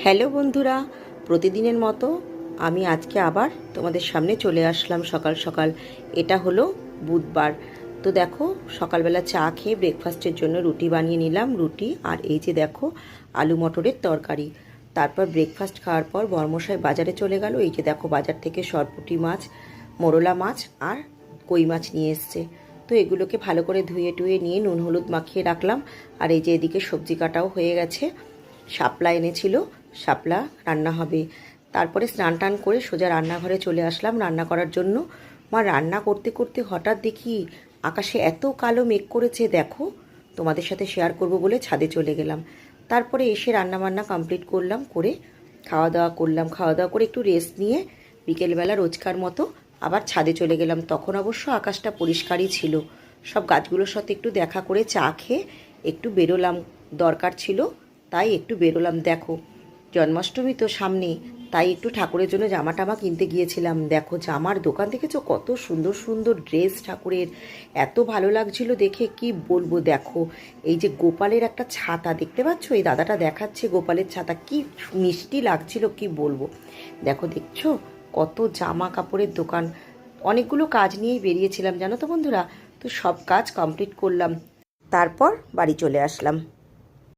Hello বন্ধুরা, প্রতিদিনের মতো আমি আজকে আবার তোমাদের সামনে চলে আসলাম সকাল সকাল। এটা হলো বুধবার। তো দেখো, সকালবেলা চা খেয়ে ব্রেকফাস্টের জন্য রুটি বানিয়ে নিলাম, রুটি আর এই যে দেখো, আলু মটরের তরকারি। তারপর ব্রেকফাস্ট খাওয়ার পর বর্মশাই বাজারে চলে গেল, এই যে দেখো, বাজার থেকে সরপুটি মাছ, মোরলা মাছ আর কই মাছ নিয়ে এসছে। তো এগুলোকে ভালো করে ধুয়ে টুয়ে নিয়ে নুন হলুদ মাখিয়ে রাখলাম, আর এই যে এদিকে সবজি কাটাও হয়ে গেছে। শাপলা এনেছিল, শাপলা রান্না হবে। তারপরে স্নান টান করে সোজা রান্নাঘরে চলে আসলাম রান্না করার জন্য। মা, রান্না করতে করতে হঠাৎ দেখি আকাশে এত কালো মেঘ করেছে, দেখো। তোমাদের সাথে শেয়ার করব বলে ছাদে চলে গেলাম। তারপরে এসে রান্না বান্না কমপ্লিট করলাম, করে খাওয়া দাওয়া করলাম। খাওয়া দাওয়া করে একটু রেস্ট নিয়ে বিকেলবেলা রোজকার মতো আবার ছাদে চলে গেলাম। তখন অবশ্য আকাশটা পরিষ্কারই ছিল। সব গাছগুলোর সাথে একটু দেখা করে চা খেয়ে একটু বেরোলাম। দরকার ছিল তাই একটু বেরোলাম, দেখো। জন্মাষ্টমী তো সামনে তাই একটু ঠাকুরের জন্য জামা টামা কিনতে গিয়েছিলাম। দেখো, জামার দোকান দেখেছ? কত সুন্দর সুন্দর ড্রেস ঠাকুরের। এত ভালো লাগছিল দেখে, কি বলব, দেখো। এই যে গোপালের একটা ছাতা, দেখতে পাচ্ছ? এই দাদাটা দেখাচ্ছে গোপালের ছাতা, কি মিষ্টি লাগছিল, কি বলব। দেখো, দেখছ? কত জামা কাপড়ের দোকান। অনেকগুলো কাজ নিয়েই বেরিয়েছিলাম, জানো তো বন্ধুরা? তো সব কাজ কমপ্লিট করলাম। তারপর বাড়ি চলে আসলাম।